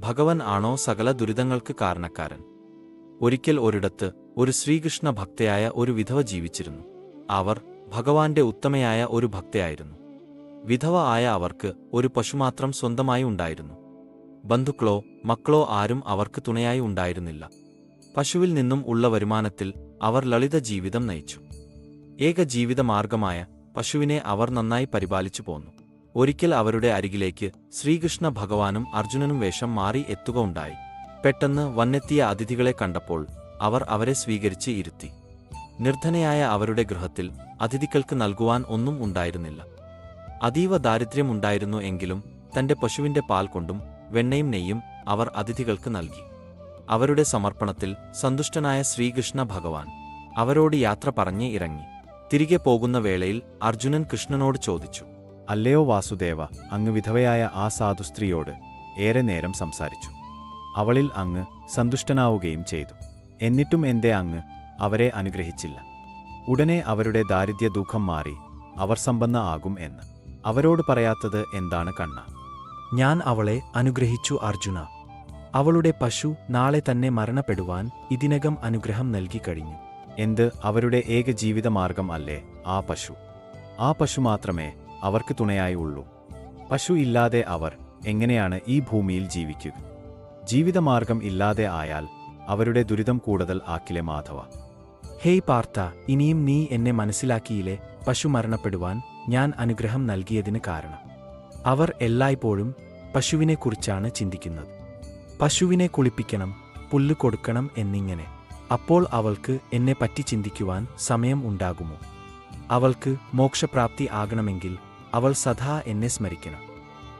ഭഗവൻ ആണോ സകല ദുരിതങ്ങൾക്ക് കാരണക്കാരൻ? ഒരിക്കൽ ഒരിടത്ത് ഒരു ശ്രീകൃഷ്ണ ഭക്തയായ ഒരു വിധവ ജീവിച്ചിരുന്നു. അവർ ഭഗവാന്റെ ഉത്തമയായ ഒരു ഭക്തയായിരുന്നു. വിധവ ആയ അവർക്ക് ഒരു പശുമാത്രം സ്വന്തമായി ഉണ്ടായിരുന്നു. ബന്ധുക്കളോ മക്കളോ ആരും അവർക്ക് തുണയായി ഉണ്ടായിരുന്നില്ല. പശുവിൽ നിന്നും ഉള്ള വരുമാനത്തിൽ അവർ ലളിത ജീവിതം നയിച്ചു. ഏക ജീവിതമാർഗമായ പശുവിനെ അവർ നന്നായി പരിപാലിച്ചു പോന്നു. ഒരിക്കൽ അവരുടെ അരികിലേക്ക് ശ്രീകൃഷ്ണ ഭഗവാനും അർജുനനും വേഷം മാറി എത്തുക ഉണ്ടായി. പെട്ടെന്ന് വന്നെത്തിയ അതിഥികളെ കണ്ടപ്പോൾ അവർ അവരെ സ്വീകരിച്ച് ഇരുത്തി. നിർധനയായ അവരുടെ ഗൃഹത്തിൽ അതിഥികൾക്ക് നൽകുവാൻ ഒന്നും ഉണ്ടായിരുന്നില്ല. അതീവ ദാരിദ്ര്യമുണ്ടായിരുന്നു എങ്കിലും തന്റെ പശുവിന്റെ പാൽ കൊണ്ടും വെണ്ണയും നെയ്യും അവർ അതിഥികൾക്ക് നൽകി. അവരുടെ സമർപ്പണത്തിൽ സന്തുഷ്ടനായ ശ്രീകൃഷ്ണ ഭഗവാൻ അവരോട് യാത്ര പറഞ്ഞ് ഇറങ്ങി. തിരികെ പോകുന്ന വേളയിൽ അർജുനൻ കൃഷ്ണനോട് ചോദിച്ചു അല്ലയോ വാസുദേവ അങ്ങ് വിധവയായ ആ സാധു സ്ത്രീയോട് ഏറെ നേരം സംസാരിച്ചു. അവളിൽ അങ്ങ് സന്തുഷ്ടനാവുകയും ചെയ്തു. എന്നിട്ടും എന്തേ അങ്ങ് അവരെ അനുഗ്രഹിച്ചില്ല. ഉടനെ അവരുടെ ദാരിദ്ര്യ ദുഃഖം മാറി അവർ സമ്പന്ന ആകും എന്ന്. അവരോട് പറയാത്തത് എന്താണ് കണ്ണ? ഞാൻ അവളെ അനുഗ്രഹിച്ചു അർജുന. അവളുടെ പശു നാളെ തന്നെ മരണപ്പെടുവാൻ ഇതിനകം അനുഗ്രഹം നൽകി കഴിഞ്ഞു. എന്ത് അവരുടെ ഏക ജീവിതമാർഗം അല്ലേ ആ പശു? ആ പശു മാത്രമേ അവർക്ക് തുണയായി ഉള്ളൂ. പശു ഇല്ലാതെ അവർ എങ്ങനെയാണ് ഈ ഭൂമിയിൽ ജീവിക്കുക ജീവിതമാർഗം ഇല്ലാതെ ആയാൽ അവരുടെ ദുരിതം കൂടുതൽ ആക്കിലെ മാധവ. ഹേയ് പാർത്ത ഇനിയും നീ എന്നെ മനസ്സിലാക്കിയില്ലേ? പശു മരണപ്പെടുവാൻ ഞാൻ അനുഗ്രഹം നൽകിയതിന് കാരണം. അവർ എല്ലായ്പ്പോഴും പശുവിനെക്കുറിച്ചാണ് ചിന്തിക്കുന്നത്. പശുവിനെ കുളിപ്പിക്കണം പുല്ല് കൊടുക്കണം എന്നിങ്ങനെ. അപ്പോൾ അവൾക്ക് എന്നെ പറ്റി ചിന്തിക്കുവാൻ സമയം ഉണ്ടാകുമോ? അവൾക്ക് മോക്ഷപ്രാപ്തി ആകണമെങ്കിൽ അവൾ സദാ എന്നെ സ്മരിക്കണം.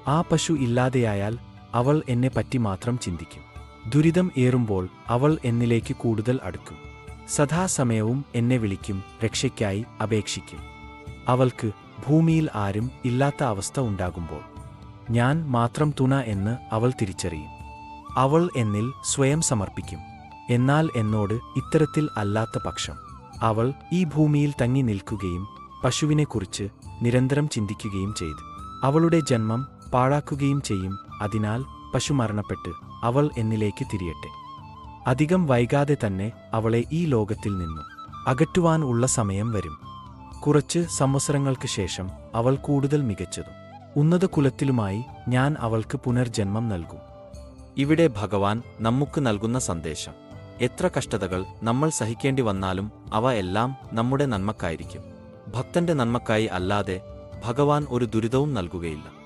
ആ പശു ഇല്ലാതെയായാൽ അവൾ എന്നെ പറ്റി മാത്രം ചിന്തിക്കും. ദുരിതം ഏറുമ്പോൾ അവൾ എന്നിലേക്ക് കൂടുതൽ അടുക്കും. സദാസമയവും എന്നെ വിളിക്കും രക്ഷയ്ക്കായി അപേക്ഷിക്കും. അവൾക്ക് ഭൂമിയിൽ ആരും ഇല്ലാത്ത അവസ്ഥ ഉണ്ടാകുമ്പോൾ ഞാൻ മാത്രം തുണ എന്ന് അവൾ തിരിച്ചറിയും. അവൾ എന്നിൽ സ്വയം സമർപ്പിക്കും. എന്നാൽ എന്നോട് ഇത്തരത്തിൽ അല്ലാത്ത പക്ഷം അവൾ ഈ ഭൂമിയിൽ തങ്ങി നിൽക്കുകയും പശുവിനെക്കുറിച്ച് നിരന്തരം ചിന്തിക്കുകയും ചെയ്തു. അവളുടെ ജന്മം പാഴാക്കുകയും ചെയ്യും. അതിനാൽ പശു മരണപ്പെട്ട് അവൾ എന്നിലേക്ക് തിരിയട്ടെ. അധികം വൈകാതെ തന്നെ അവളെ ഈ ലോകത്തിൽ നിന്നു അകറ്റുവാൻ ഉള്ള സമയം വരും. കുറച്ച് സംവത്സരങ്ങൾക്ക് ശേഷം അവൾ കൂടുതൽ മികച്ചതും ഉന്നത കുലത്തിലുമായി ഞാൻ അവൾക്ക് പുനർജന്മം നൽകും. ഇവിടെ ഭഗവാൻ നമുക്ക് നൽകുന്ന സന്ദേശം. എത്ര കഷ്ടതകൾ നമ്മൾ സഹിക്കേണ്ടി വന്നാലും അവ എല്ലാം നമ്മുടെ നന്മക്കായിരിക്കും. ഭക്തന്റെ നന്മക്കായി അല്ലാതെ ഭഗവാൻ ഒരു ദുരിതവും നൽകുകയില്ല.